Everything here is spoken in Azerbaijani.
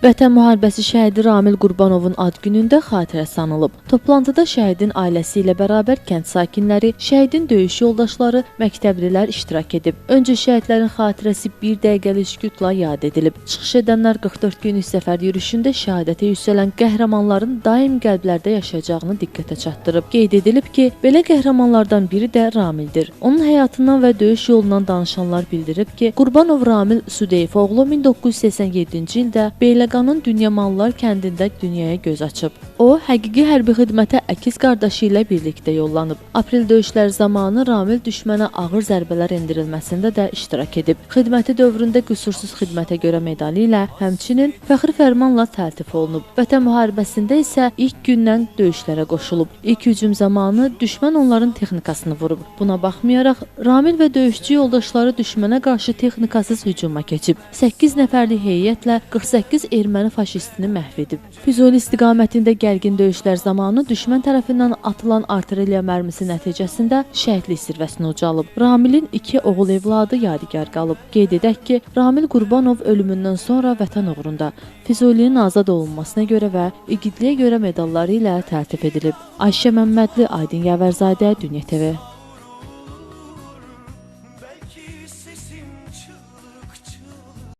Vətən müharibəsi şəhidi Ramil Qurbanovun ad günündə xatirə sanılıb. Toplantıda şəhidin ailəsi ilə bərabər kənd sakinləri, şəhidin döyüş yoldaşları, məktəblilər iştirak edib. Öncə şəhidlərin xatirəsi 1 dəqiqəlik sükutla yad edilib. Çıxış edənlər 44 günlük səfər yürüşündə şəhadətə yüksələn qəhrəmanların daim qəlblərdə yaşayacağını diqqətə çatdırıb. Qeyd edilib ki, belə qəhrəmanlardan biri də Ramildir. Onun həyatından və döyüş yolundan danışanlar bildirib ki, Qurbanov Ramil Sudeyev oğlu 1987-ci ildə Beyləqanın Dünyamanlılar kəndində dünyaya göz açıb. O, həqiqi hərbi xidmətə əkiz qardaşı ilə birlikdə yollanıb. Aprel döyüşləri zamanı Ramil düşmənə ağır zərbələr endirilməsində də iştirak edib. Xidməti dövründə qüsursuz xidmətə görə medalı ilə, həmçinin fəxri fərmanla təltif olunub. Vətən müharibəsində isə ilk gündən döyüşlərə qoşulub. İlk hücum zamanı düşmən onların texnikasını vurub. Buna baxmayaraq Ramil və döyüşçü yoldaşları düşmənə qarşı texnikasız hücuma keçib. 8 nəfərlik heyətlə 48 erməni faşistini məhv edib. Füzuli istiqamətində gərgin döyüşlər zamanı düşmən tərəfindən atılan artilleriya mərmisi nəticəsində şəhidlik sirvəsinə ucalıb. Ramilin iki oğul evladı yadigar qalıb. Qeyd edək ki, Ramil Qurbanov ölümündən sonra vətən uğrunda Füzulinin azad olunmasına görə və igidliyə görə medalları ilə təltif edilib. Ayşə Məmmədli, Aydın Yavərzadə, Dünya TV.